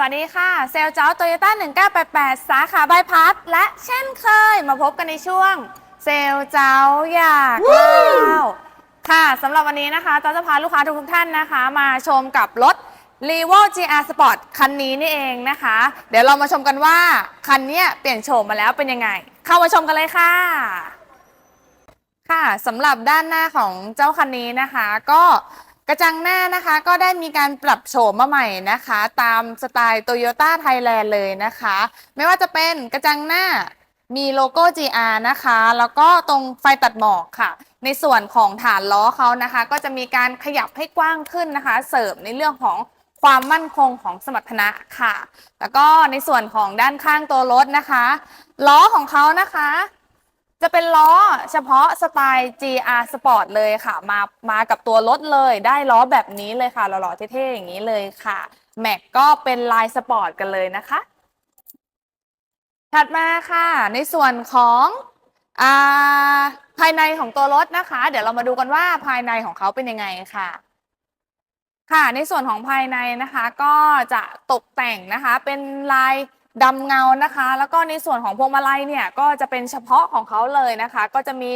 วัสดีค่ะ เซลล์เจ้าโตโยต้า1988 สาขาบายพาสและเช่นเคยมาพบกันในช่วง เซลล์เจ้าอยากเล่าค่ะสำหรับวันนี้นะคะเจ้าจะพาลูกค้าทุกๆท่านนะคะ มาชมกับรถ r e v o GR Sport คันนี้นี่เองนะคะ เดี๋ยวเรามาชมกันว่า คันเนี้ยเปลี่ยนโฉมมาแล้วเป็นยังไง เข้ามาชมกันเลยค่ะ ค่ะสำหรับด้านหน้าของเจ้าคันนี้นะคะ ก็ กระจังหน้านะคะก็ได้มีการปรับโฉมมาใหม่นะคะ ตามสไตล์ Toyota Thailand เลยนะคะ ไม่ว่าจะเป็นกระจังหน้ามีโลโก้ GR นะคะ แล้วก็ตรงไฟตัดหมอกค่ะ ในส่วนของฐานล้อเขานะคะ ก็จะมีการขยับให้กว้างขึ้นนะคะ เสริมในเรื่องของความมั่นคงของสมรรถนะค่ะ แล้วก็ในส่วนของด้านข้างตัวรถนะคะ ล้อของเขานะคะ จะเป็นล้อเฉพาะสไตล์ GR Sport เลยค่ะ มามากับตัวรถเลยได้ล้อแบบนี้เลยค่ะหล่อๆเท่ๆอย่างนี้เลยค่ะแม็กก็เป็นลายสปอร์ตกันเลยนะคะ ถัดมาค่ะ ในส่วนของอาภายในของตัวรถนะคะ เดี๋ยวเรามาดูกันว่าภายในของเขาเป็นยังไงค่ะ ค่ะ ในส่วนของภายในนะคะ ก็จะตกแต่งนะคะ เป็นลาย ดำเงานะคะ แล้วก็ในส่วนของพวงมาลัยเนี่ยก็จะเป็นเฉพาะของเขาเลยนะคะ ก็จะมี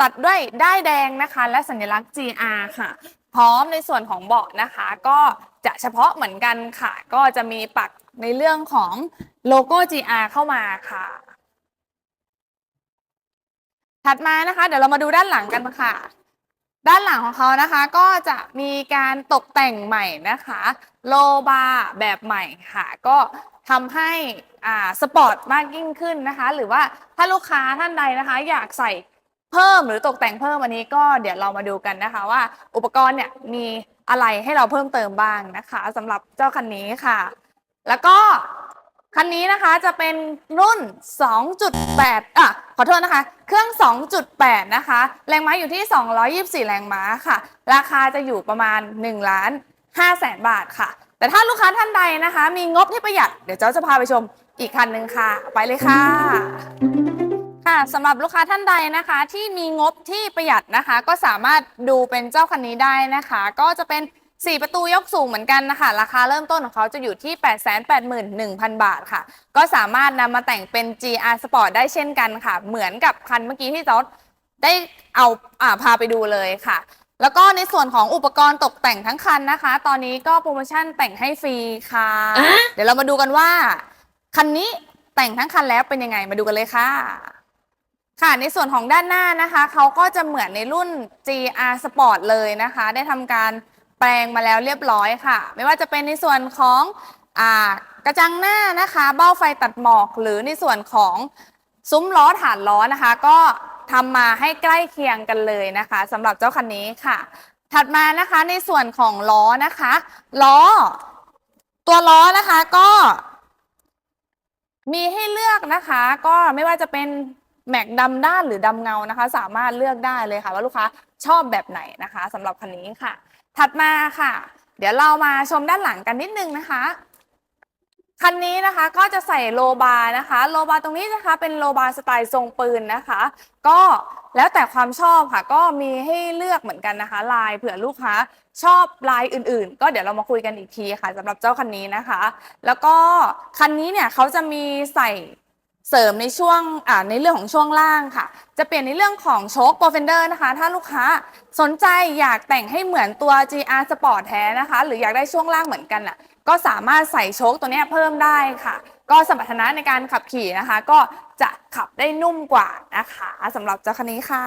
ตัดด้วยด้ายแดงนะคะ และสัญลักษณ์ GR ค่ะ พร้อมในส่วนของเบาะนะคะ ก็จะเฉพาะเหมือนกันค่ะ ก็จะมีปักในเรื่องของโลโก้ GR เข้ามาค่ะ ถัดมานะคะ เดี๋ยวเรามาดูด้านหลังกันค่ะ ด้านหลังของเขานะคะ ก็จะมีการตกแต่งใหม่นะคะ โลบาร์แบบใหม่ค่ะ ก็ ทำให้อ่าสปอร์ตมากยิ่งขึ้นนะคะ หรือว่าถ้าลูกค้าท่านใดนะคะ อยากใส่เพิ่มหรือตกแต่งเพิ่มอันนี้ก็เดี๋ยวเรามาดูกันนะคะว่าอุปกรณ์เนี่ยมีอะไรให้เราเพิ่มเติมบ้างนะคะสำหรับเจ้าคันนี้ค่ะ แล้วก็คันนี้นะคะจะเป็นรุ่น 2.8 อะ ขอโทษนะคะ เครื่อง 2.8 นะคะ แรงม้าอยู่ที่ 224 แรงม้าค่ะ ราคาจะอยู่ประมาณ1ล้าน5แสนบาทค่ะ แต่ถ้าลูกค้าท่านใดนะคะ มีงบที่ประหยัดเดี๋ยวเจ้าจะพาไปชมอีกคันหนึ่งค่ะไปเลยค่ะ ค่ะสำหรับลูกค้าท่านใดนะคะ ที่มีงบที่ประหยัดนะคะ ก็สามารถดูเป็นเจ้าคันนี้ได้นะคะ ก็จะเป็น 4 ประตูยกสูงเหมือนกันนะคะ ราคาเริ่มต้นของเขาจะอยู่ที่ 881,000 บาทค่ะ ก็สามารถนำมาแต่งเป็น GR Sport ได้เช่นกันค่ะ เหมือนกับคันเมื่อกี้ที่จอดได้เอาอ่าพาไปดูเลยค่ะ แล้วก็ในส่วนของอุปกรณ์ตกแต่งทั้งคันนะคะ ตอนนี้ก็โปรโมชั่นแต่งให้ฟรีค่ะเดี๋ยวเรามาดูกันว่า คันนี้แต่งทั้งคันแล้วเป็นยังไงมาดูกันเลยค่ะ ค่ะในส่วนของด้านหน้านะคะเขาก็จะเหมือนในรุ่น GR Sport เลยนะคะ ได้ทำการแปลงมาแล้วเรียบร้อยค่ะ ไม่ว่าจะเป็นในส่วนของอ่ากระจังหน้านะคะ เบ้าไฟตัดหมอก หรือในส่วนของซุ้มล้อฐานล้อนะคะ ก็ ทำมาให้ใกล้เคียงกันเลยนะคะสำหรับเจ้าคันนี้ค่ะ ถัดมานะคะในส่วนของล้อนะคะ ล้อ ตัวล้อนะคะก็มีให้เลือกนะคะ ก็ไม่ว่าจะเป็นแม็กดำด้านหรือดำเงานะคะ สามารถเลือกได้เลยค่ะ ว่าลูกค้าชอบแบบไหนนะคะสำหรับคันนี้ค่ะ ถัดมาค่ะ เดี๋ยวเรามาชมด้านหลังกันนิดนึงนะคะ คันนี้นะคะก็จะใส่โลบาร์นะคะ โลบาร์ตรงนี้นะคะเป็นโลบาร์สไตล์ทรงปืนนะคะ ก็แล้วแต่ความชอบค่ะ ก็มีให้เลือกเหมือนกันนะคะ ลายเผื่อลูกค้าชอบลายอื่นๆ ก็เดี๋ยวเรามาคุยกันอีกทีค่ะสำหรับเจ้าคันนี้นะคะ แล้วก็คันนี้เนี่ยเขาจะมีใส่เสริมในช่วงอ่าในเรื่องของช่วงล่างค่ะ จะเปลี่ยนในเรื่องของโชคโปรเฟนเดอร์นะคะ ถ้าลูกค้าสนใจอยากแต่งให้เหมือนตัว GR Sport แท้นะคะ หรืออยากได้ช่วงล่างเหมือนกันอะ ก็สามารถใส่โชคตัวนี้เพิ่มได้ค่ะ ก็สมรรถนะในการขับขี่นะคะ ก็จะขับได้นุ่มกว่านะคะสำหรับเจ้าคันนี้ค่ะ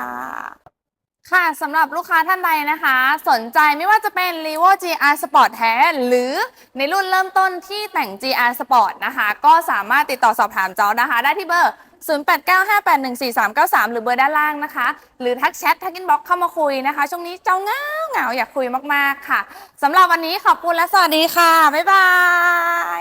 ค่ะสำหรับลูกค้าท่านใดนะคะ สนใจไม่ว่าจะเป็น r e v o GR Sport แท้ หรือในรุ่นเริ่มต้นที่แต่ง GR Sport นะคะ ก็สามารถติดต่อสอบถามเจ้านะคะ ได้ที่เบอร์0895814393 หรือเบอร์ด้านล่างนะคะ หรือทักแชททักอินบ็อกเข้ามาคุยนะคะ ช่วงนี้เจ้าเหงา เหงาอยากคุยมากๆค่ะสำหรับวันนี้ขอบคุณและสวัสดีค่ะ บ๊ายบาย